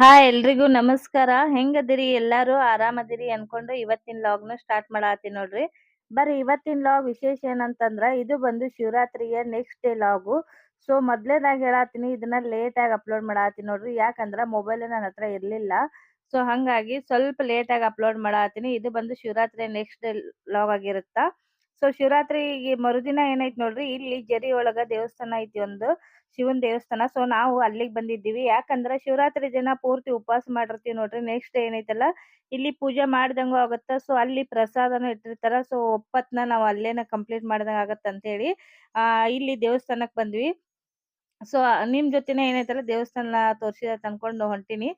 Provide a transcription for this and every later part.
Hi ಎಲ್ರಿಗೂ ನಮಸ್ಕಾರ. ಹೆಂಗದಿರಿ? ಎಲ್ಲಾರು ಆರಾಮದಿರಿ ಅನ್ಕೊಂಡು ಇವತ್ತಿನ ನ ಸ್ಟಾರ್ಟ್ ಮಾಡಾತಿ ನೋಡ್ರಿ. ಬರ್ರಿ, ಇವತ್ತಿನ ಲಾಗ್ ವಿಶೇಷ ಏನಂತಂದ್ರ, ಇದು ಬಂದು ಶಿವರಾತ್ರಿಯ ನೆಕ್ಸ್ಟ್ ಡೇ ಲಾಗು ಸೊ ಮೊದ್ಲೇದಾಗ ಹೇಳಾತೀನಿ ಇದನ್ನ ಲೇಟ್ ಆಗಿ ಅಪ್ಲೋಡ್ ಮಾಡಾತೀನಿ ನೋಡ್ರಿ. ಯಾಕಂದ್ರ ಮೊಬೈಲ್ ನನ್ನ ಹತ್ರ ಇರ್ಲಿಲ್ಲ. ಸೊ ಹಂಗಾಗಿ ಸ್ವಲ್ಪ ಲೇಟ್ ಆಗಿ ಅಪ್ಲೋಡ್ ಮಾಡಾತೀನಿ ಇದು ಬಂದು ಶಿವರಾತ್ರಿ ನೆಕ್ಸ್ಟ್ ಡೇ ಲಾಗ್ ಆಗಿರುತ್ತಾ. ಸೊ ಶಿವರಾತ್ರಿ ಮರುದಿನ ಏನೈತಿ ನೋಡ್ರಿ, ಇಲ್ಲಿ ಜರಿ ಒಳಗ ದೇವಸ್ಥಾನ ಐತಿ ಒಂದು. ಶಿವನ್ ದೇವಸ್ಥಾನ. ಸೊ ನಾವು ಅಲ್ಲಿಗೆ ಬಂದಿದ್ದೀವಿ. ಯಾಕಂದ್ರೆ ಶಿವರಾತ್ರಿ ದಿನ ಪೂರ್ತಿ ಉಪವಾಸ ಮಾಡಿರ್ತೀವಿ ನೋಡ್ರಿ. ನೆಕ್ಸ್ಟ್ ಏನೈತಲ್ಲ, ಇಲ್ಲಿ ಪೂಜೆ ಮಾಡ್ದಂಗೂ ಆಗುತ್ತೆ. ಸೊ ಅಲ್ಲಿ ಪ್ರಸಾದನು ಇಟ್ಟಿರ್ತಾರ. ಸೊ ಒಪ್ಪತ್ನ ನಾವು ಅಲ್ಲೇನ ಕಂಪ್ಲೀಟ್ ಮಾಡ್ದಂಗ ಆಗತ್ತ ಅಂತ ಹೇಳಿ ಆ, ಇಲ್ಲಿ ದೇವಸ್ಥಾನಕ್ ಬಂದ್ವಿ. ಸೊ ನಿಮ್ ಜೊತೆನೆ ಏನೈತಲ್ಲ, ದೇವಸ್ಥಾನ ತೋರ್ಸಿದ ಅನ್ಕೊಂಡು ಹೊಂಟಿನಿ.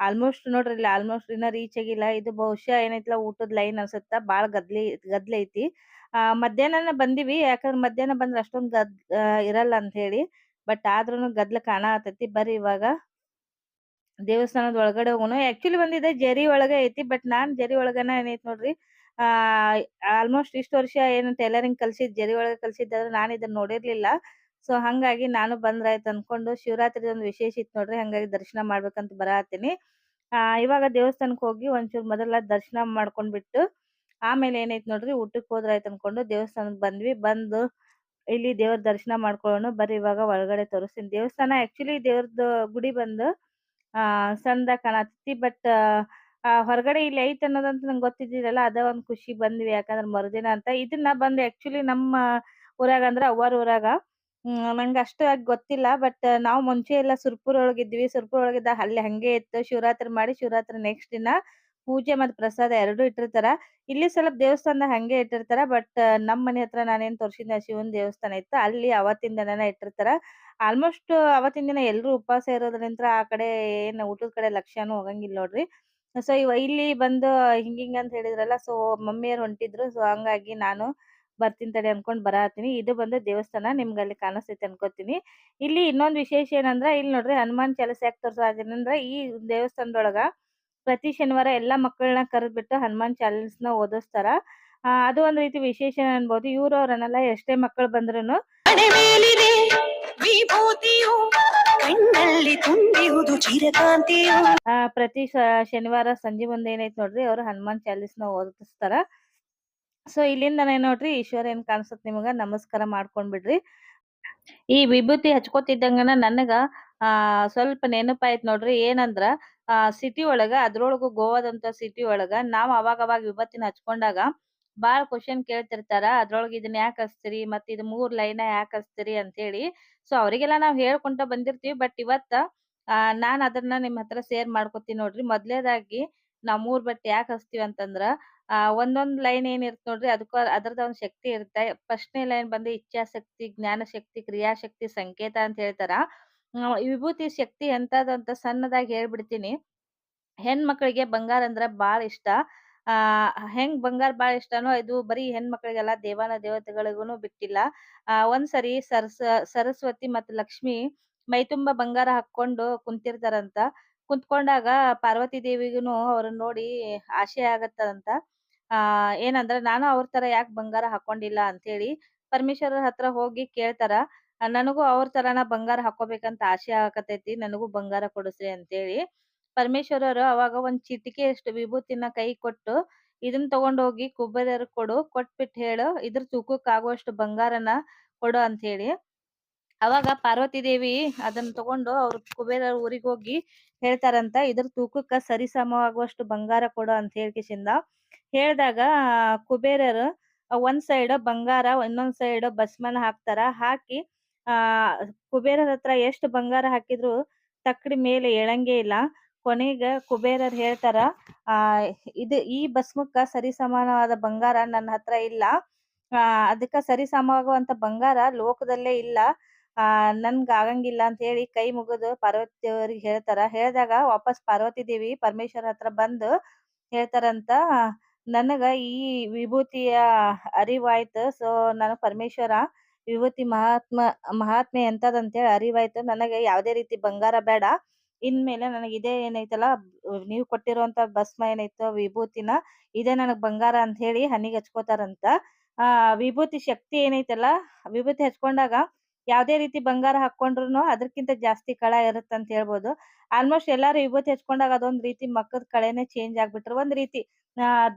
ಆಲ್ಮೋಸ್ಟ್ ನೋಡ್ರಿ, ಇಲ್ಲಿ ಆಲ್ಮೋಸ್ಟ್ ಇನ್ನ ರೀಚ್ ಆಗಿಲ್ಲ. ಇದು ಬಹುಶಃ ಏನೈತಲ್ಲ, ಊಟದ ಲೈನ್ ಅನ್ಸುತ್ತ? ಬಾಳ ಗದ್ಲಿ, ಗದ್ಲ ಐತಿ. ಆ, ಮಧ್ಯಾಹ್ನನ ಬಂದಿವಿ. ಯಾಕಂದ್ರೆ ಮಧ್ಯಾಹ್ನ ಬಂದ್ರೆ ಅಷ್ಟೊಂದು ಗದ್ ಇರಲ್ಲ ಅಂತ ಹೇಳಿ. ಬಟ್ ಆದ್ರೂನು ಗದ್ಲ ಕಾಣತೈತಿ ಬರ್ರಿ ಇವಾಗ ದೇವಸ್ಥಾನದ ಒಳಗಡೆ ಹೋಗೋಣ. ಆಕ್ಚುಲಿ ಬಂದಿದೆ ಜರಿ ಒಳಗೆ ಐತಿ ಬಟ್ ನಾನ್ ಜರಿ ಒಳಗನ ಏನೈತಿ ನೋಡ್ರಿ, ಆ ಆಲ್ಮೋಸ್ಟ್ ಇಷ್ಟು ವರ್ಷ ಏನು ಟೈಲರಿಂಗ್ ಕಲ್ಸಿದ್, ಜರಿ ಒಳಗೆ ಕಲ್ಸಿದ್ದಾದ್ರೆ ನಾನು ಇದನ್ನ ನೋಡಿರ್ಲಿಲ್ಲ. ಸೊ ಹಂಗಾಗಿ ನಾನು ಬಂದ್ರಾಯ್ತು ಅನ್ಕೊಂಡು ಶಿವರಾತ್ರಿ ಒಂದು ವಿಶೇಷ ಇತ್ತು ನೋಡ್ರಿ, ಹಂಗಾಗಿ ದರ್ಶನ ಮಾಡ್ಬೇಕಂತ ಬರಾತೀನಿ. ಆ, ಇವಾಗ ದೇವಸ್ಥಾನಕ್ಕೆ ಹೋಗಿ ಒಂಚೂರು ಮೊದಲ ದರ್ಶನ ಮಾಡ್ಕೊಂಡ್ಬಿಟ್ಟು ಆಮೇಲೆ ಏನೈತಿ ನೋಡ್ರಿ ಊಟಕ್ಕೆ ಹೋದ್ರಾಯ್ತು ಅನ್ಕೊಂಡು ದೇವಸ್ಥಾನಕ್ ಬಂದ್ವಿ. ಬಂದು ಇಲ್ಲಿ ದೇವರ ದರ್ಶನ ಮಾಡ್ಕೊಳ್ಳೋಣ ಬರ್ರಿ ಇವಾಗ ಒಳಗಡೆ ತೋರಿಸ್ತೀನಿ. ದೇವಸ್ಥಾನ ಆಕ್ಚುಲಿ ದೇವ್ರದ್ದು ಗುಡಿ ಬಂದು, ಆ, ಸಂದ ಕಾಣತೈತಿ ಬಟ್ ಹೊರಗಡೆ ಇಲ್ಲಿ ಐತ್ ಅನ್ನೋದಂತ ನಂಗೆ ಗೊತ್ತಿದ್ದಿರಲ್ಲ, ಅದ ಒಂದ್ ಖುಷಿ ಬಂದ್ವಿ. ಯಾಕಂದ್ರೆ ಮರುದಿನ ಅಂತ ಇದನ್ನ ಬಂದು ಆಕ್ಚುಲಿ ನಮ್ಮ ಊರಾಗ ಅಂದ್ರೆ ಅವ್ವಾರ ಊರಾಗ ನಂಗೆ ಅಷ್ಟು ಗೊತ್ತಿಲ್ಲ ಬಟ್ ನಾವು ಮುಂಚೆ ಎಲ್ಲ ಸುರ್ಪುರ್ ಒಳಗಿದ್ವಿ ಸುರ್ಪುರ್ ಒಳಗಿದ್ದಾಗ ಅಲ್ಲಿ ಹಂಗೆ ಇತ್ತು. ಶಿವರಾತ್ರಿ ಮಾಡಿ ಶಿವರಾತ್ರಿ ನೆಕ್ಸ್ಟ್ ದಿನ ಪೂಜೆ ಮತ್ತ್ ಪ್ರಸಾದ ಎರಡು ಇಟ್ಟಿರ್ತಾರ. ಇಲ್ಲಿ ಸ್ವಲ್ಪ ದೇವಸ್ಥಾನ ಹಂಗೆ ಇಟ್ಟಿರ್ತಾರ, ಬಟ್ ನಮ್ ಮನೆ ಹತ್ರ ನಾನೇನ್ ತೋರ್ಸಿದ್ನ ಶಿವನ್ ದೇವಸ್ಥಾನ ಇತ್ತು, ಅಲ್ಲಿ ಅವತ್ತಿನ ದಿನನ ಇಟ್ಟಿರ್ತಾರ. ಆಲ್ಮೋಸ್ಟ್ ಅವತ್ತಿನ ದಿನ ಎಲ್ರು ಉಪವಾಸ ಇರೋದ್ರಿಂದ ಆ ಕಡೆ ಏನ್ ಊಟದ ಕಡೆ ಲಕ್ಷ್ಯನೂ ಹೋಗಂಗಿಲ್ಲ ನೋಡ್ರಿ. ಸೊ, ಇವ ಇಲ್ಲಿ ಬಂದು ಹಿಂಗಿಂಗ್ ಅಂತ ಹೇಳಿದ್ರಲ್ಲ, ಸೊ, ಮಮ್ಮಿಯವ್ರು ಹೊಂಟಿದ್ರು, ಸೊ, ಹಂಗಾಗಿ ನಾನು ಬರ್ತೀನಿ ತಡೆ ಅನ್ಕೊಂಡ್ ಬರಹತ್ತೀನಿ ಇದು ಬಂದು ದೇವಸ್ಥಾನ ನಿಮ್ಗೆ ಅಲ್ಲಿ ಕಾಣಿಸ್ತೈತೆ ಅನ್ಕೋತೀನಿ. ಇಲ್ಲಿ ಇನ್ನೊಂದ್ ವಿಶೇಷ ಏನಂದ್ರ, ಇಲ್ಲಿ ನೋಡ್ರಿ ಹನುಮಾನ್ ಚಾಲಸ ಯಾಕೆ ತೋರ್ಸಾಕತ್ತೀನಿ ಈ ದೇವಸ್ಥಾನದೊಳಗ ಪ್ರತಿ ಶನಿವಾರ ಎಲ್ಲ ಮಕ್ಕಳನ್ನ ಕರೆದ್ಬಿಟ್ಟು ಹನುಮಾನ್ ಚಾಲಿಸ್ನ ಓದಿಸ್ತಾರ. ಅದು ಒಂದ್ ರೀತಿ ವಿಶೇಷ ಅನ್ಬೋದು. ಇವ್ರು ಅವ್ರನ್ನೆಲ್ಲ ಎಷ್ಟೇ ಮಕ್ಕಳು ಬಂದ್ರು ಪ್ರತಿ ಶನಿವಾರ ಸಂಜೆ ಮುಂದೆ ಏನೈತ್ ನೋಡ್ರಿ ಅವ್ರು ಹನುಮಾನ್ ಚಾಲಿಸ್ನ ಓದಿಸ್ತಾರ. ಸೊ ಇಲ್ಲಿಂದ ನೋಡ್ರಿ ಈಶ್ವರ ಏನ್ ಕಾಣಿಸುತ್ತೆ ನಿಮಗ? ನಮಸ್ಕಾರ ಮಾಡ್ಕೊಂಡ್ ಬಿಡ್ರಿ ಈ ವಿಭೂತಿ ಹಚ್ಕೋತಿದ್ದಂಗನ ನನಗ ಆ ಸ್ವಲ್ಪ ನೆನಪಾಯ್ತ್ ನೋಡ್ರಿ. ಏನಂದ್ರ ಆ ಸಿಟಿ ಒಳಗ, ಅದ್ರೊಳಗು ಗೋವಾದಂತ ಸಿಟಿ ಒಳಗ ನಾವ್ ಅವಾಗ ಅವಾಗ ವಿಪತ್ತಿನ ಹಚ್ಕೊಂಡಾಗ ಬಾಳ್ ಕ್ವಶನ್ ಕೇಳ್ತಿರ್ತಾರ, ಅದ್ರೊಳಗ ಇದನ್ನ ಯಾಕೆ ಹಚ್ತೀರಿ, ಮತ್ತ ಇದ್ ಮೂರ್ ಲೈನ್ ಯಾಕೆ ಹಚ್ತೀರಿ ಅಂತ ಹೇಳಿ ಸೊ ಅವ್ರಿಗೆಲ್ಲ ನಾವ್ ಹೇಳ್ಕೊಂತ ಬಂದಿರ್ತೀವಿ ಬಟ್ ಇವತ್ತ, ಆ, ನಾನ್ ಅದನ್ನ ನಿಮ್ ಹತ್ರ ಶೇರ್ ಮಾಡ್ಕೊತೀನಿ ನೋಡ್ರಿ. ಮೊದ್ಲೇದಾಗಿ ನಾವ್ ಮೂರ್ ಬಟ್ಟೆ ಯಾಕೆ ಹಚ್ತೀವಿ ಅಂತಂದ್ರ, ಆ, ಒಂದೊಂದ್ ಲೈನ್ ಏನ್ ಇರ್ತ ನೋಡ್ರಿ ಅದಕ್ಕ ಅದ್ರದ್ ಒಂದ್ ಶಕ್ತಿ ಇರುತ್ತೆ ಫಸ್ಟ್ನೇ ಲೈನ್ ಬಂದು ಇಚ್ಛಾಶಕ್ತಿ ಜ್ಞಾನ ಶಕ್ತಿ ಕ್ರಿಯಾಶಕ್ತಿ, ಸಂಕೇತ ಅಂತ ಹೇಳ್ತಾರ. ವಿಭೂತಿ ಶಕ್ತಿ ಎಂತದು ಅಂತ ಸಣ್ಣದಾಗಿ ಹೇಳ್ಬಿಡ್ತೀನಿ. ಹೆಣ್ಮಕ್ಳಿಗೆ ಬಂಗಾರ ಅಂದ್ರ ಬಾಳ ಇಷ್ಟ. ಆ, ಹೆಂಗ್ ಬಂಗಾರ ಬಾಳ ಇಷ್ಟನೋ ಇದು ಬರೀ ಹೆಣ್ಮಕ್ಳಿಗೆಲ್ಲ ದೇವಾನ ದೇವತೆಗಳಿಗೂನು ಬಿಟ್ಟಿಲ್ಲ. ಆ, ಒಂದ್ಸರಿ ಸರಸ, ಸರಸ್ವತಿ ಮತ್ತ ಲಕ್ಷ್ಮಿ ಮೈತುಂಬಾ ಬಂಗಾರ ಹಾಕೊಂಡು ಕುಂತಿರ್ತಾರಂತ. ಕುಂತ್ಕೊಂಡಾಗ ಪಾರ್ವತಿ ದೇವಿಗೂನು ಅವ್ರನ್ನ ನೋಡಿ ಆಸೆ ಆಗತ್ತಂತ. ಆ, ಏನಂದ್ರ ನಾನು ಅವ್ರ ತರ ಯಾಕೆ ಬಂಗಾರ ಹಾಕೊಂಡಿಲ್ಲ ಅಂತ ಹೇಳಿ ಪರಮೇಶ್ವರರ ಹತ್ರ ಹೋಗಿ ಕೇಳ್ತಾರ. ನನಗೂ ಅವ್ರ ತರಾನ ಬಂಗಾರ ಹಾಕೋಬೇಕಂತ ಆಸೆ ಆಗತೈತಿ ನನಗೂ ಬಂಗಾರ ಕೊಡಿಸ್ರಿ ಅಂತೇಳಿ. ಪರಮೇಶ್ವರರು ಅವಾಗ ಒಂದ್ ಚಿಟಿಕೆಯಷ್ಟು ವಿಭೂತಿನ ಕೈ ಕೊಟ್ಟು ಇದನ್ನ ತಗೊಂಡ್ ಹೋಗಿ ಕುಬೇರರು ಕೊಡು ಕೊಟ್ಬಿಟ್ಟು ಹೇಳು, ಇದ್ರ ತೂಕಕ್ಕೆ ಆಗುವಷ್ಟು ಬಂಗಾರನ ಕೊಡು ಅಂತ ಹೇಳಿ ಅವಾಗ ಪಾರ್ವತಿ ದೇವಿ ಅದನ್ನ ತಗೊಂಡು ಅವ್ರ ಕುಬೇರರ ಊರಿಗೆ ಹೋಗಿ ಹೇಳ್ತಾರಂತ, ಇದ್ರ ತೂಕಕ್ಕ ಸರಿಸಮವಾಗುವಷ್ಟು ಬಂಗಾರ ಕೊಡು ಅಂತ ಹೇಳ್ಕಿಸಿಂದ ಹೇಳ್ದಾಗ ಕುಬೇರರು, ಒಂದ್ ಸೈಡ್ ಬಂಗಾರ, ಇನ್ನೊಂದ್ ಸೈಡ್ ಬಸ್ಮನ್ ಹಾಕ್ತಾರ, ಹಾಕಿ ಆ, ಕುಬೇರರ ಹತ್ರ ಎಷ್ಟು ಬಂಗಾರ ಹಾಕಿದ್ರು ತಕ್ಕಡಿ ಮೇಲೆ ಏಳಂಗೆ ಇಲ್ಲ. ಕೊನೆಗ ಕುಬೇರರ್ ಹೇಳ್ತಾರ, ಆ, ಇದು ಈ ಭಸ್ಮಕ್ಕ ಸರಿಸಮಾನವಾದ ಬಂಗಾರ ನನ್ನ ಹತ್ರ ಇಲ್ಲ. ಆ, ಅದಕ್ಕ ಸರಿ ಸಮಾಗುವಂತ ಬಂಗಾರ ಲೋಕದಲ್ಲೇ ಇಲ್ಲ. ಆ, ನನ್ಗ ಆಗಂಗಿಲ್ಲ ಅಂತ ಹೇಳಿ ಕೈ ಮುಗಿದು ಪಾರ್ವತಿ ದೇವರಿಗೆ ಹೇಳ್ತಾರ. ಹೇಳ್ದಾಗ ವಾಪಸ್ ಪಾರ್ವತಿ ದೇವಿ ಪರಮೇಶ್ವರ ಹತ್ರ ಬಂದು ಹೇಳ್ತಾರಂತ, ನನಗ ಈ ವಿಭೂತಿಯ ಅರಿವಾಯ್ತು. ಸೊ, ನಾನು ಪರಮೇಶ್ವರ. ವಿಭೂತಿ ಮಹಾತ್ಮ, ಮಹಾತ್ಮೆ ಎಂತದಂತೇಳಿ ಅರಿವಾಯ್ತು. ನನಗೆ ಯಾವುದೇ ರೀತಿ ಬಂಗಾರ ಬೇಡ. ಇನ್ಮೇಲೆ ನನಗೆ ಇದೇ ಏನೈತಲ್ಲ ನೀವು ಕೊಟ್ಟಿರುವಂತ ಭಸ್ಮ ಏನೈತೋ, ವಿಭೂತಿನ, ಇದೇ ನನಗ್ ಬಂಗಾರ ಅಂತ ಹೇಳಿ ಹನಿಗೆ ಹಚ್ಕೋತಾರಂತ. ಆ, ವಿಭೂತಿ ಶಕ್ತಿ ಏನೈತಲ್ಲ, ವಿಭೂತಿ ಹಚ್ಕೊಂಡಾಗ ಯಾವ್ದೇ ರೀತಿ ಬಂಗಾರ ಹಾಕೊಂಡ್ರುನು ಅದಕ್ಕಿಂತ ಜಾಸ್ತಿ ಕಳ ಇರುತ್ತೆ ಅಂತ ಹೇಳ್ಬೋದು. ಆಲ್ಮೋಸ್ಟ್ ಎಲ್ಲಾರು ವಿಭೂತಿ ಹಚ್ಕೊಂಡಾಗ ಅದೊಂದ್ ರೀತಿ ಮಕ್ಕದ ಕಳೆನೆ ಚೇಂಜ್ ಆಗ್ಬಿಟ್ರು. ಒಂದ್ ರೀತಿ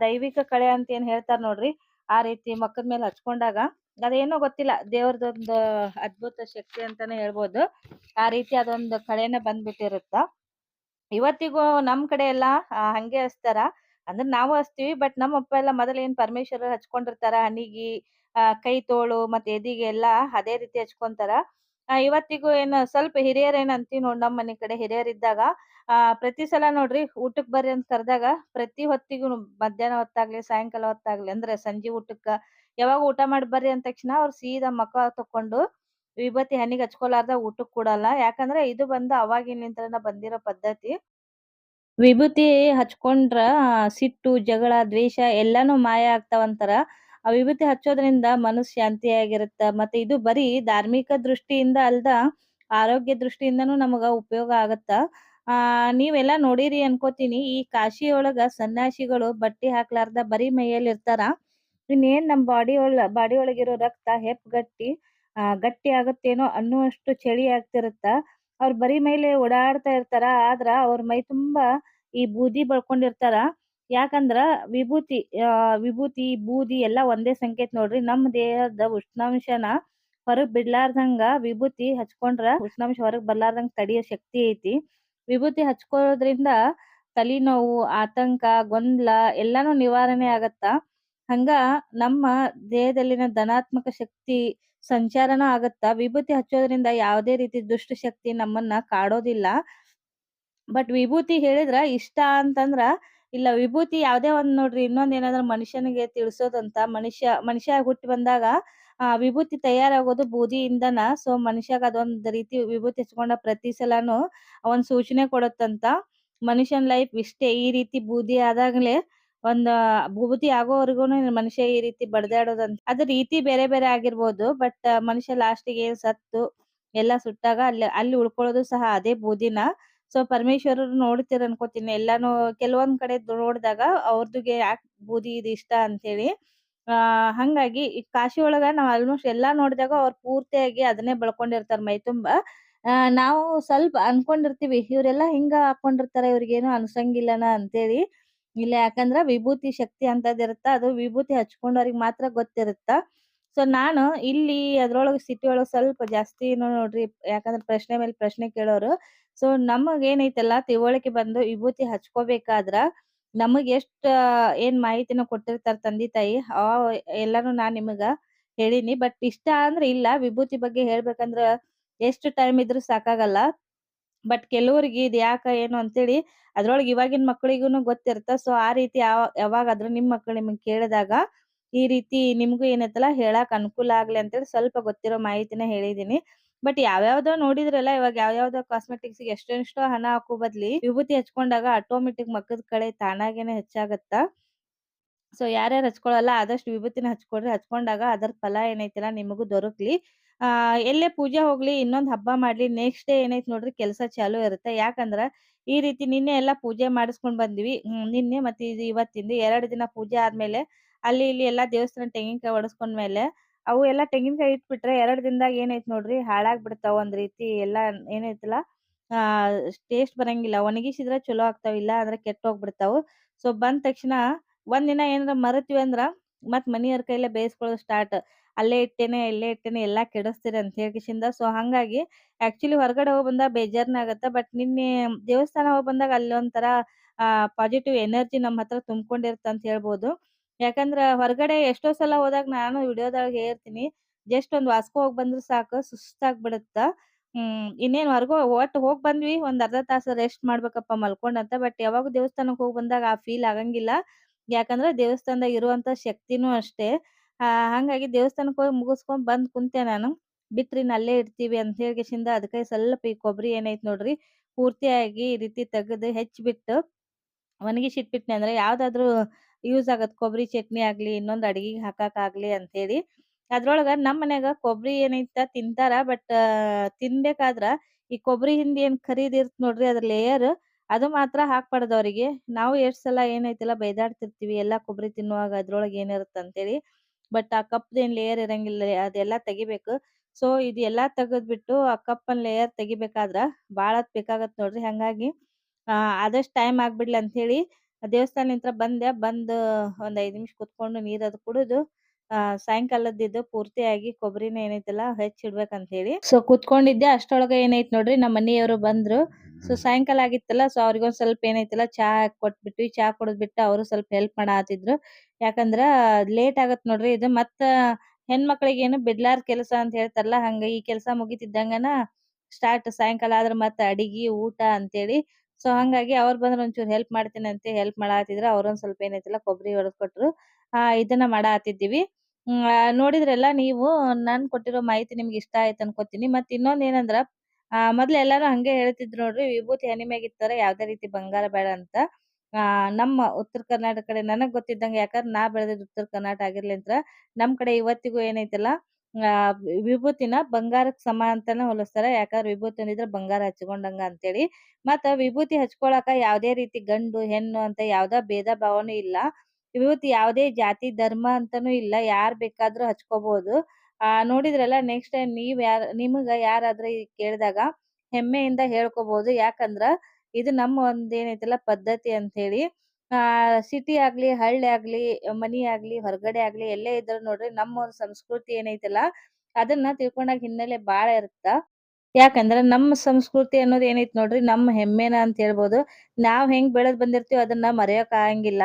ದೈವಿಕ ಕಳೆ ಅಂತ ಏನ್ ಹೇಳ್ತಾರ ನೋಡ್ರಿ, ಆ ರೀತಿ ಮಕ್ಕದ ಮೇಲೆ ಹಚ್ಕೊಂಡಾಗ ಅದೇನೋ ಗೊತ್ತಿಲ್ಲ. ದೇವ್ರದೊಂದು ಅದ್ಭುತ ಶಕ್ತಿ ಅಂತಾನೆ ಹೇಳ್ಬೋದು. ಆ ರೀತಿ ಅದೊಂದು ಕಡೆನೆ ಬಂದ್ಬಿಟ್ಟಿರುತ್ತ. ಇವತ್ತಿಗೂ ನಮ್ ಕಡೆ ಎಲ್ಲಾ ಹಂಗೆ ಹಚ್ತಾರ. ಅಂದ್ರೆ ನಾವು ಹಚ್ತೀವಿ ಬಟ್ ನಮ್ಮ ಅಪ್ಪ ಎಲ್ಲ ಮೊದಲ ಏನ್ ಪರಮೇಶ್ವರ ಹಚ್ಕೊಂಡಿರ್ತಾರ ಹಣಿಗಿ ಆ, ಕೈ ತೋಳು ಮತ್ತೆ ಎದಿಗೆ ಎಲ್ಲಾ ಅದೇ ರೀತಿ ಹಚ್ಕೊಂತಾರ. ಇವತ್ತಿಗೂ ಏನ್ ಸ್ವಲ್ಪ ಹಿರಿಯರ್ ಏನ್ ಅಂತೀವಿ ನೋಡ್ ನಮ್ ಮನೆ ಕಡೆ ಹಿರಿಯರ್ ಇದ್ದಾಗ ಆ ಪ್ರತಿ ಸಲ ನೋಡ್ರಿ ಊಟಕ್ ಬರ್ರಿ ಅಂತ ಕರ್ದಾಗ ಪ್ರತಿ ಹೊತ್ತಿಗೂ ಮಧ್ಯಾಹ್ನ ಹೊತ್ತಾಗ್ಲಿ ಸಾಯಂಕಾಲ ಹೊತ್ತಾಗ್ಲಿ ಅಂದ್ರೆ ಸಂಜೆ ಊಟಕ್ಕ ಯಾವಾಗ ಊಟ ಮಾಡಿ ಬರ್ರಿ ಅಂದ ತಕ್ಷಣ ಅವ್ರು ಸೀದಾ ಮಕ ತಕೊಂಡು ವಿಭೂತಿ ಹನಿಗೆ ಹಚ್ಕೊಲಾರ್ದ ಊಟಕ್ ಕೊಡಲ್ಲ. ಯಾಕಂದ್ರೆ ಇದು ಬಂದು ಅವಾಗಿನಿಂತ್ರನ ಬಂದಿರೋ ಪದ್ಧತಿ. ವಿಭೂತಿ ಹಚ್ಕೊಂಡ್ರ ಸಿಟ್ಟು, ಜಗಳ, ದ್ವೇಷ ಎಲ್ಲಾನು ಮಾಯ ಆಗ್ತಾವಂತಾರ ಆ ವಿಭೂತಿ ಹಚ್ಚೋದ್ರಿಂದ ಮನಸ್ ಶಾಂತಿಯಾಗಿರುತ್ತ. ಮತ್ತೆ ಇದು ಬರೀ ಧಾರ್ಮಿಕ ದೃಷ್ಟಿಯಿಂದ ಅಲ್ದ ಆರೋಗ್ಯ ದೃಷ್ಟಿಯಿಂದನು ನಮಗ ಉಪಯೋಗ ಆಗತ್ತ. ಆ, ನೀವೆಲ್ಲಾ ನೋಡಿರಿ ಅನ್ಕೋತೀನಿ. ಈ ಕಾಶಿ ಒಳಗ ಸನ್ಯಾಸಿಗಳು ಬಟ್ಟಿ ಹಾಕ್ಲಾರ್ದ ಬರೀ ಮೈಯಲ್ಲಿ ಇರ್ತಾರ ಇನ್ನೇನ್ ನಮ್ ಬಾಡಿ ಒಳ ಬಾಡಿ ಒಳಗಿರೋ ರಕ್ತ ಹೆಪ್ಪುಗಟ್ಟಿ ಆ, ಗಟ್ಟಿ ಆಗುತ್ತೇನೋ ಅನ್ನುವಷ್ಟು ಚಳಿ ಆಗ್ತಿರತ್ತ. ಅವ್ರ ಬರಿ ಮೇಲೆ ಓಡಾಡ್ತಾ ಇರ್ತಾರ, ಆದ್ರ ಅವ್ರ ಮೈ ತುಂಬಾ ಈ ಬೂದಿ ಬಳ್ಕೊಂಡಿರ್ತಾರ. ಯಾಕಂದ್ರ ವಿಭೂತಿ, ಆ, ವಿಭೂತಿ, ಬೂದಿ ಎಲ್ಲಾ ಒಂದೇ ಸಂಕೇತ ನೋಡ್ರಿ. ನಮ್ಮ ದೇಹದ ಉಷ್ಣಾಂಶನ ಹೊರಗ್ ಬಿಡ್ಲಾರ್ದಂಗ ವಿಭೂತಿ ಹಚ್ಕೊಂಡ್ರ ಉಷ್ಣಾಂಶ ಹೊರಗ್ ಬರ್ಲಾರ್ದಂಗ ತಡಿಯೋ ಶಕ್ತಿ ಐತಿ. ವಿಭೂತಿ ಹಚ್ಕೊಳ್ಳೋದ್ರಿಂದ ತಲೆನೋವು, ಆತಂಕ, ಗೊಂದಲ ಎಲ್ಲಾನು ನಿವಾರಣೆ ಆಗತ್ತ. ಹಂಗ ನಮ್ಮ ದೇಹದಲ್ಲಿನ ಧನಾತ್ಮಕ ಶಕ್ತಿ ಸಂಚಾರನ ಆಗತ್ತ? ವಿಭೂತಿ ಹಚ್ಚೋದ್ರಿಂದ ಯಾವುದೇ ರೀತಿ ದುಷ್ಟ ಶಕ್ತಿ ನಮ್ಮನ್ನ ಕಾಡೋದಿಲ್ಲ. ಬಟ್ ವಿಭೂತಿ ಹೇಳಿದ್ರ ಇಷ್ಟ ಅಂತಂದ್ರ, ಇಲ್ಲ ವಿಭೂತಿ ಯಾವ್ದೇ ಒಂದ್ ನೋಡ್ರಿ, ಇನ್ನೊಂದ್ ಏನಂದ್ರ ಮನುಷ್ಯನಿಗೆ ತಿಳಿಸೋದಂತ ಮನುಷ್ಯ ಮನುಷ್ಯ ಹುಟ್ಟಿ ಬಂದಾಗ, ಆ ವಿಭೂತಿ ತಯಾರಾಗೋದು ಬೂದಿಯಿಂದನ. ಸೊ ಮನುಷ್ಯಾಗ ಅದೊಂದ್ ರೀತಿ ವಿಭೂತಿ ಹಚ್ಕೊಂಡ ಪ್ರತಿ ಸಲಾನು ಒಂದ್ ಸೂಚನೆ ಕೊಡತ್ತಂತ. ಮನುಷ್ಯನ್ ಲೈಫ್ ಇಷ್ಟೇ ಈ ರೀತಿ ಬೂದಿ ಆದಾಗ್ಲೇ ಒಂದ್ ಭೂಭೂತಿ ಆಗೋವರೆಗೂನು ಮನುಷ್ಯ ಈ ರೀತಿ ಬಡದಾಡೋದಂತ ಅದ್ರ ರೀತಿ ಬೇರೆ ಬೇರೆ ಆಗಿರ್ಬೋದು ಬಟ್ ಮನುಷ್ಯ ಲಾಸ್ಟಿಗೆ ಸತ್ತು, ಎಲ್ಲಾ ಸುಟ್ಟಾಗ ಅಲ್ಲಿ ಅಲ್ಲಿ ಉಳ್ಕೊಳ್ಳೋದು ಸಹ ಅದೇ ಬೂದಿನ ಸೊ ಪರಮೇಶ್ವರರು ನೋಡ್ತೀರ ಅನ್ಕೋತೀನಿ, ಎಲ್ಲಾನು ಕೆಲವೊಂದ್ ಕಡೆ ನೋಡಿದಾಗ ಅವ್ರದುಗೆ ಯಾಕ್ ಬೂದಿ ಇದು ಇಷ್ಟ ಅಂತ ಹೇಳಿ ಆ, ಹಂಗಾಗಿ ಈ ಕಾಶಿ ಒಳಗ ನಾವ್ ಆಲ್ಮೋಸ್ಟ್ ಎಲ್ಲಾ ನೋಡಿದಾಗ ಅವ್ರು ಪೂರ್ತಿಯಾಗಿ ಅದನ್ನೇ ಬಳ್ಕೊಂಡಿರ್ತಾರ ಮೈ ತುಂಬಾ. ನಾವು ಸ್ವಲ್ಪ ಅನ್ಕೊಂಡಿರ್ತೀವಿ, ಇವ್ರೆಲ್ಲಾ ಹಿಂಗ ಹಾಕೊಂಡಿರ್ತಾರ, ಇವ್ರಿಗೇನು ಅನ್ಸಂಗಿಲ್ಲನ ಅಂತೇಳಿ. ಇಲ್ಲ ಯಾಕಂದ್ರ ವಿಭೂತಿ ಶಕ್ತಿ ಅಂತದ್ ಇರುತ್ತ, ಅದು ವಿಭೂತಿ ಹಚ್ಕೊಂಡವ್ರಿಗೆ ಮಾತ್ರ ಗೊತ್ತಿರುತ್ತ. ಸೊ ನಾನು ಇಲ್ಲಿ ಅದ್ರೊಳಗ ಸಿಟಿ ಒಳಗ ಸ್ವಲ್ಪ ಜಾಸ್ತಿ ನೋಡ್ರಿ, ಯಾಕಂದ್ರ ಪ್ರಶ್ನೆ ಮೇಲೆ ಪ್ರಶ್ನೆ ಕೇಳೋರು. ಸೊ ನಮಗ್ ಏನೈತಲ್ಲ, ತಿಳುವಳಿಕೆ ಬಂದು ವಿಭೂತಿ ಹಚ್ಕೋಬೇಕಾದ್ರ ನಮಗ್ ಎಷ್ಟ್ ಏನ್ ಮಾಹಿತಿನ ಕೊಟ್ಟಿರ್ತಾರ ತಂದೆ ತಾಯಿ, ಆ, ಎಲ್ಲಾನು ನಾನ್ ನಿಮಗ ಹೇಳಿನಿ. ಬಟ್ ಇಷ್ಟ ಅಂದ್ರ ಇಲ್ಲ, ವಿಭೂತಿ ಬಗ್ಗೆ ಹೇಳ್ಬೇಕಂದ್ರ ಎಷ್ಟ್ ಟೈಮ್ ಇದ್ರೂ ಸಾಕಾಗಲ್ಲ. ಬಟ್ ಕೆಲವರಿಗೆ ಇದು ಯಾಕ, ಏನು ಅಂತೇಳಿ ಅದ್ರೊಳಗೆ ಇವಾಗಿನ ಮಕ್ಕಳಿಗೂನು ಗೊತ್ತಿರುತ್ತ. ಸೊ ಆ ರೀತಿ ಯಾವ, ಯಾವಾಗಾದ್ರೂ ನಿಮ್ ಮಕ್ಳು ನಿಮ್ಗೆ ಕೇಳಿದಾಗ ಈ ರೀತಿ ನಿಮ್ಗೂ ಏನೈತಲ್ಲ, ಹೇಳಾಕ ಅನುಕೂಲ ಆಗ್ಲಿ ಅಂತೇಳಿ ಸ್ವಲ್ಪ ಗೊತ್ತಿರೋ ಮಾಹಿತಿನ ಹೇಳಿದೀನಿ. ಬಟ್ ಯಾವ್ಯಾವ್ದೋ ನೋಡಿದ್ರಲ್ಲ, ಇವಾಗ ಯಾವ್ಯಾವ್ದೋ ಕಾಸ್ಮೆಟಿಕ್ಸ್ಗೆ ಎಷ್ಟೆಷ್ಟೋ ಹಣ ಹಾಕೋ ಬದ್ಲಿ ವಿಭೂತಿ ಹಚ್ಕೊಂಡಾಗ ಆಟೋಮೆಟಿಕ್ ಮಕ್ಕದ ಕಡೆ ತಾನಾಗೇನೆ ಹೆಚ್ಚಾಗತ್ತ? ಸೊ ಯಾರ್ಯಾರು ಹಚ್ಕೊಳಲ್ಲ, ಆದಷ್ಟು ವಿಭೂತಿನ ಹಚ್ಕೊಡ್ರಿ. ಹಚ್ಕೊಂಡಾಗ ಅದರ ಫಲ ಏನೈತಿಲ್ಲ, ನಿಮಗೂ ದೊರಕ್ಲಿ. ಆ, ಎಲ್ಲೇ ಪೂಜೆ ಹೋಗ್ಲಿ, ಇನ್ನೊಂದ್ ಹಬ್ಬ ಮಾಡ್ಲಿ ನೆಕ್ಸ್ಟ್ ಡೇ ಏನೈತ್ ನೋಡ್ರಿ ಕೆಲಸ ಚಾಲು ಇರುತ್ತೆ. ಯಾಕಂದ್ರ ಈ ರೀತಿ ನಿನ್ನೆ ಎಲ್ಲಾ ಪೂಜೆ ಮಾಡಿಸ್ಕೊಂಡ್ ಬಂದ್ವಿ. ನಿನ್ನೆ ಮತ್ತೆ ಇದು ಇವತ್ತಿಂದ ಎರಡ್ ದಿನ ಪೂಜೆ ಆದ್ಮೇಲೆ ಅಲ್ಲಿ ಇಲ್ಲಿ ಎಲ್ಲಾ ದೇವಸ್ಥಾನ ತೆಂಗಿನಕಾಯಿ ಒಡಸ್ಕೊಂಡ್ಮೇಲೆ ಅವು ಎಲ್ಲಾ ತೆಂಗಿನಕಾಯಿ ಇಟ್ಬಿಟ್ರೆ ಎರಡ್ ದಿನದಾಗ ಏನೈತ್ ನೋಡ್ರಿ ಹಾಳಾಗ್ ಬಿಡ್ತಾವ ಒಂದ್ ರೀತಿ ಎಲ್ಲಾ ಏನೈತಲ್ಲ, ಆ ಟೇಸ್ಟ್ ಬರಂಗಿಲ್ಲ. ಒಣಗಿಸಿದ್ರ ಚಲೋ ಆಗ್ತಾವ, ಇಲ್ಲ ಅಂದ್ರೆ ಕೆಟ್ಟ ಹೋಗ್ಬಿಡ್ತಾವು. ಸೊ ಬಂದ ತಕ್ಷಣ ಒಂದ್ ದಿನ ಏನಾರ ಮರತ್ವಿ ಅಂದ್ರ ಮತ್ ಮನಿಯವ್ರ ಕೈಲೇ ಬೇಯಿಸ್ಕೊಳ್ಳೋದು ಸ್ಟಾರ್ಟ್ ಅಲ್ಲೇ ಇಟ್ಟೇನೆ, ಇಲ್ಲೇ ಇಟ್ಟೇನೆ ಎಲ್ಲಾ ಕೆಡಿಸ್ತೀರ ಅಂತ ಹೇಳ್ಕಿಸಿಂದ ಸೊ ಹಂಗಾಗಿ ಆಕ್ಚುಲಿ ಹೊರಗಡೆ ಹೋಗಿ ಬಂದಾಗ ಬೇಜಾರ್ನ ಬಟ್ ನಿನ್ನೆ ದೇವಸ್ಥಾನ ಹೋಗಿ ಬಂದಾಗ ಅಲ್ಲಿ ಆ ಪಾಸಿಟಿವ್ ಎನರ್ಜಿ ನಮ್ಮ ಹತ್ರ ತುಂಬಿಕೊಂಡಿರುತ್ತೆ ಅಂತ ಹೇಳ್ಬೋದು. ಯಾಕಂದ್ರ ಹೊರಗಡೆ ಎಷ್ಟೋ ಸಲ ಹೋದಾಗ ನಾನು ವಿಡಿಯೋದಾಗ ಹೇಳ್ತೀನಿ ಜಸ್ಟ್ ಒಂದ್ ವಾಸ್ಕೊ ಹೋಗಿ ಬಂದ್ರೆ ಸಾಕು ಸುಸ್ತಾಗ್ ಬಿಡುತ್ತ ಹ್ಮ್, ಇನ್ನೇನ್ ಹೊರಗೋ ಒಟ್ಟು ಹೋಗ್ ಬಂದ್ವಿ, ಒಂದ್ ಅರ್ಧ ತಾಸು ರೆಸ್ಟ್ ಮಾಡ್ಬೇಕಪ್ಪ ಮಲ್ಕೊಂಡಂತ. ಬಟ್ ಯಾವಾಗ ದೇವಸ್ಥಾನಕ್ ಹೋಗ್ ಬಂದಾಗ ಆ ಫೀಲ್ ಆಗಂಗಿಲ್ಲ. ಯಾಕಂದ್ರ ದೇವಸ್ಥಾನದಾಗ ಇರುವಂತ ಶಕ್ತಿನೂ ಅಷ್ಟೇ. ಹಂಗಾಗಿ ದೇವಸ್ಥಾನಕ್ ಹೋಗಿ ಮುಗಿಸ್ಕೊಂಡ್ ಬಂದ್ ಕುಂತೆ ನಾನು. ಬಿಟ್ರಿ ಇನ್ನ ಅಲ್ಲೇ ಇರ್ತೀವಿ ಅಂತ ಹೇಳ್ಕೆಸಿಂದ ಅದಕ್ಕೆ ಸ್ವಲ್ಪ ಈ ಕೊಬ್ಬರಿ ಏನೈತ್ ನೋಡ್ರಿ, ಪೂರ್ತಿಯಾಗಿ ಈ ರೀತಿ ತೆಗೆದು ಹೆಚ್ಚಿಬಿಟ್ಟು ಒಣಗಿಸಿ ಇಟ್ಬಿಟ್ನಿ ಅಂದ್ರೆ ಯಾವ್ದಾದ್ರು ಯೂಸ್ ಆಗತ್ ಕೊಬ್ಬರಿ ಚಟ್ನಿ ಆಗ್ಲಿ, ಇನ್ನೊಂದ್ ಅಡಿಗೆಗೆ ಹಾಕಕ್ ಆಗ್ಲಿ ಅಂತ ಹೇಳಿ ಅದ್ರೊಳಗ ನಮ್ ಮನ್ಯಾಗ ಕೊಬ್ಬರಿ ಏನೈತ ತಿಂತಾರ, ಬಟ್ ತಿನ್ಬೇಕಾದ್ರ ಈ ಕೊಬ್ಬರಿ ಹಿಂಡಿ ಏನ್ ಖರೀದಿ ಇರ್ತ್ ನೋಡ್ರಿ ಅದ್ರ ಲೇಯರ್ ಅದು ಮಾತ್ರ ಹಾಕ್ಬಾರ್ದು ಅವ್ರಿಗೆ. ನಾವು ಎಷ್ಟ್ ಸಲ ಏನೈತಿಲ್ಲ, ಬೈದಾಡ್ತಿರ್ತೀವಿ, ಎಲ್ಲಾ ಕೊಬ್ಬರಿ ತಿನ್ನುವಾಗ ಅದ್ರೊಳಗೆ ಏನಿರುತ್ತೆ ಅಂತ ಅಂತೇಳಿ ಬಟ್ ಆ ಕಪ್ ಏನ್ ಲೇಯರ್ ಇರಂಗಿಲ್ಲ, ಅದೆಲ್ಲ ತೆಗಿಬೇಕು. ಸೊ ಇದೆಲ್ಲ ತೆಗೆದ್ಬಿಟ್ಟು ಆ ಕಪ್ಪನ್ ಲೇಯರ್ ತೆಗಿಬೇಕಾದ್ರ ಬಾಳ ಬೇಕಾಗತ್ ನೋಡ್ರಿ. ಹಂಗಾಗಿ, ಆ, ಆದಷ್ಟ್ ಟೈಮ್ ಆಗ್ಬಿಡ್ಲಿ ಅಂತ ಹೇಳಿ ದೇವಸ್ಥಾನಲಿಂತ್ರ ಬಂದೆ. ಬಂದ್ ಒಂದ್ ಐದ್ ನಿಮಿಷ ಕುತ್ಕೊಂಡು ನೀರ್ ಅದು ಕುಡಿದು ಆ ಸಾಯಂಕಾಲದಿದ್ದು ಪೂರ್ತಿಯಾಗಿ ಕೊಬ್ಬರಿನ ಏನೈತಲ್ಲ ಹೆಚ್ಚಿಡ್ಬೇಕಂತ ಹೇಳಿ ಸೊ ಕುತ್ಕೊಂಡಿದ್ದೆ ಅಷ್ಟರೊಳಗೆ ಏನೈತ್ ನೋಡ್ರಿ ನಮ್ಮ ಮನೆಯವರು ಬಂದ್ರು. ಸೊ ಸಾಯಂಕಾಲ ಆಗಿತ್ತಲ್ಲ ಸೊ ಅವ್ರಿಗೊಂದ್ ಸ್ವಲ್ಪ ಏನೈತಲ್ಲ ಚಾ ಕೊಟ್ಬಿಟ್ವಿ ಚಾ ಕುಡಿದ್ಬಿಟ್ಟು ಅವರು ಸ್ವಲ್ಪ ಹೆಲ್ಪ್ ಮಾಡಾತಿದ್ರು. ಯಾಕಂದ್ರ ಲೇಟ್ ಆಗತ್ ನೋಡ್ರಿ ಇದು ಮತ್ತ ಹೆಣ್ಮಕ್ಳಿಗೆ ಏನು ಬಿಡ್ಲಾರ್ ಕೆಲಸ ಅಂತ ಹೇಳ್ತಾರಲ್ಲ ಹಂಗ ಈ ಕೆಲಸ ಮುಗಿತಿದ್ದಂಗನ ಸ್ಟಾರ್ಟ್ ಸಾಯಂಕಾಲ ಆದ್ರ ಮತ್ತ ಅಡಿಗೆ ಊಟ ಅಂತೇಳಿ. ಸೊ ಹಂಗಾಗಿ ಅವ್ರು ಬಂದ್ರೆ ಒಂಚೂರು ಹೆಲ್ಪ್ ಮಾಡ್ತೀನಿ ಅಂತ ಹೆಲ್ಪ್ ಮಾಡಾತಿದ್ರು. ಅವ್ರೊಂದ್ ಸ್ವಲ್ಪ ಏನೈತಿಲ್ಲ ಕೊಬ್ಬರಿ ಹೊಡೆದ್ ಕೊಟ್ರು. ಆ ಇದನ್ನ ಮಾಡಾತಿದ್ದೀವಿ. ನೋಡಿದ್ರಲ್ಲ ನೀವು ನಾನು ಕೊಟ್ಟಿರೋ ಮಾಹಿತಿ ನಿಮ್ಗೆ ಇಷ್ಟ ಆಯ್ತು ಅನ್ಕೋತೀನಿ. ಮತ್ ಇನ್ನೊಂದ್ ಏನಂದ್ರ, ಆ, ಮೊದ್ಲು ಎಲ್ಲಾರು ಹಂಗೆ ಹೇಳ್ತಿದ್ರು ನೋಡ್ರಿ, ವಿಭೂತಿ ಹನಿ ಮ್ಯಾಗ್ ಇತ್ತಂದ್ರ ಯಾವ್ದೇ ರೀತಿ ಬಂಗಾರ ಬೇಡ ಅಂತ. ಆ, ನಮ್ಮ ಉತ್ತರ ಕರ್ನಾಟಕ ಕಡೆ ನನಗ್ ಗೊತ್ತಿದ್ದಂಗೆ, ಯಾಕಂದ್ರ ನಾ ಬೆಳೆದಿದ್ ಉತ್ತರ ಕರ್ನಾಟಕ ಆಗಿರ್ಲಿಂತ್ರ ನಮ್ ಕಡೆ ಇವತ್ತಿಗೂ ಏನೈತಲ್ಲ, ಆ, ವಿಭೂತಿನ ಬಂಗಾರಕ್ ಸಮ ಅಂತಾನೆ ಹೋಲಿಸ್ತಾರ. ಯಾಕಂದ್ರ ವಿಭೂತಿ ಅಂದಿದ್ರೆ ಬಂಗಾರ ಹಚ್ಕೊಂಡಂಗ ಅಂತೇಳಿ. ಮತ್ತ ವಿಭೂತಿ ಹಚ್ಕೊಳಕ ಯಾವ್ದೇ ರೀತಿ ಗಂಡು, ಹೆಣ್ಣು ಅಂತ ಯಾವ್ದ ಭೇದ ಭಾವನೂ ಇಲ್ಲ. ವಿಭೂತಿ ಯಾವುದೇ ಜಾತಿ, ಧರ್ಮ ಅಂತಾನೂ ಇಲ್ಲ. ಯಾರ್ ಬೇಕಾದ್ರೂ ಹಚ್ಕೋಬಹುದು ಆ, ನೋಡಿದ್ರಲ್ಲ ನೆಕ್ಸ್ಟ್ ಟೈಮ್ ನೀವ್ ಯಾರ್, ನಿಮಗ ಯಾರಾದ್ರೂ ಕೇಳಿದಾಗ ಹೆಮ್ಮೆಯಿಂದ ಹೇಳ್ಕೋಬಹುದು ಯಾಕಂದ್ರ ಇದು ನಮ್ಮ ಒಂದ್ ಏನೈತಲ್ಲ ಪದ್ಧತಿ ಅಂತ ಹೇಳಿ ಆ ಸಿಟಿ ಆಗ್ಲಿ, ಹಳ್ಳಿ ಆಗ್ಲಿ, ಮನಿ ಆಗ್ಲಿ, ಹೊರಗಡೆ ಆಗ್ಲಿ, ಎಲ್ಲೇ ಇದ್ರು ನೋಡ್ರಿ ನಮ್ಮ ಒಂದ್ ಸಂಸ್ಕೃತಿ ಏನೈತಲ್ಲ, ಅದನ್ನ ತಿಳ್ಕೊಂಡಾಗ ಹಿನ್ನೆಲೆ ಬಾಳ ಇರುತ್ತ. ಯಾಕಂದ್ರ ನಮ್ಮ ಸಂಸ್ಕೃತಿ ಅನ್ನೋದ್ ಏನೈತ್ ನೋಡ್ರಿ, ನಮ್ಮ ಹೆಮ್ಮೆನ ಅಂತ ಹೇಳ್ಬೋದು. ನಾವ್ ಹೆಂಗ್ ಬೆಳೆದ್ ಬಂದಿರ್ತೀವಿ ಅದನ್ನ ಮರೆಯೋಕ್ ಆಗಂಗಿಲ್ಲ.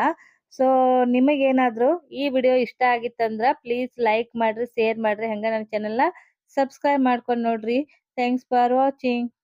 ಸೊ ನಿಮಗೇನಾದ್ರೂ ಈ ವಿಡಿಯೋ ಇಷ್ಟ ಆಗಿತ್ತಂದ್ರ ಪ್ಲೀಸ್ ಲೈಕ್ ಮಾಡ್ರಿ ಶೇರ್ ಮಾಡ್ರಿ, ಹಂಗ ನನ್ನ ಚಾನೆಲ್ನ ಸಬ್ಸ್ಕ್ರೈಬ್ ಮಾಡ್ಕೊಂಡ್ ನೋಡ್ರಿ. Thanks for watching